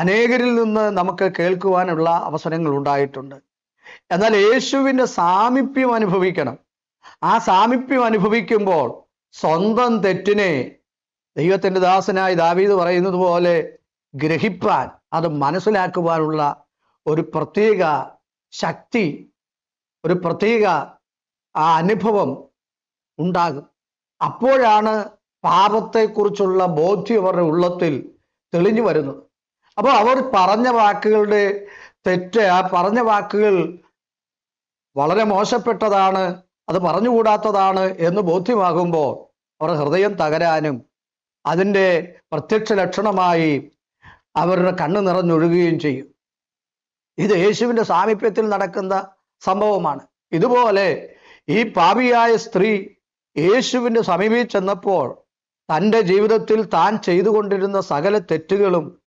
അനേകരിൽ നിന്ന് നമുക്ക് കേൾക്കുവാനുള്ള അവസരങ്ങൾ ഉണ്ടായിട്ടുണ്ട്. എന്നാൽ യേശുവിന്റെ സാമീപ്യം അനുഭവിക്കണം. ആ സാമീപ്യം അനുഭവിക്കുമ്പോൾ സ്വന്തം തെറ്റിനെ ദൈവത്തിന്റെ ദാസനായി ദാവീദ് പറയുന്നത് പോലെ ഗ്രഹിപ്പാൻ അത് മനസ്സിലാക്കുവാനുള്ള ഒരു പ്രത്യേക ശക്തി ഒരു പ്രത്യേക ആ അനുഭവം ഉണ്ടാകും. അപ്പോഴാണ് പാപത്തെക്കുറിച്ചുള്ള ബോധ്യം അവരുടെ ഉള്ളത്തിൽ തെളിഞ്ഞു വരുന്നത്. അപ്പോൾ അവർ പറഞ്ഞ വാക്കുകളുടെ തെറ്റ് ആ പറഞ്ഞ വാക്കുകൾ വളരെ മോശപ്പെട്ടതാണ് അത് പറഞ്ഞുകൂടാത്തതാണ് എന്ന് ബോധ്യമാകുമ്പോൾ അവർ ഹൃദയം തകരാനും അതിന്റെ പ്രത്യക്ഷ ലക്ഷണമായി അവരുടെ കണ്ണു നിറഞ്ഞൊഴുകുകയും ചെയ്യും. ഇത് യേശുവിന്റെ സാമീപ്യത്തിൽ നടക്കുന്ന സംഭവമാണ്. ഇതുപോലെ ഈ പാപിയായ സ്ത്രീ യേശുവിന്റെ സമീപിൽ ചെന്നപ്പോൾ തന്റെ ജീവിതത്തിൽ താൻ ചെയ്തുകൊണ്ടിരുന്ന സകല തെറ്റുകളും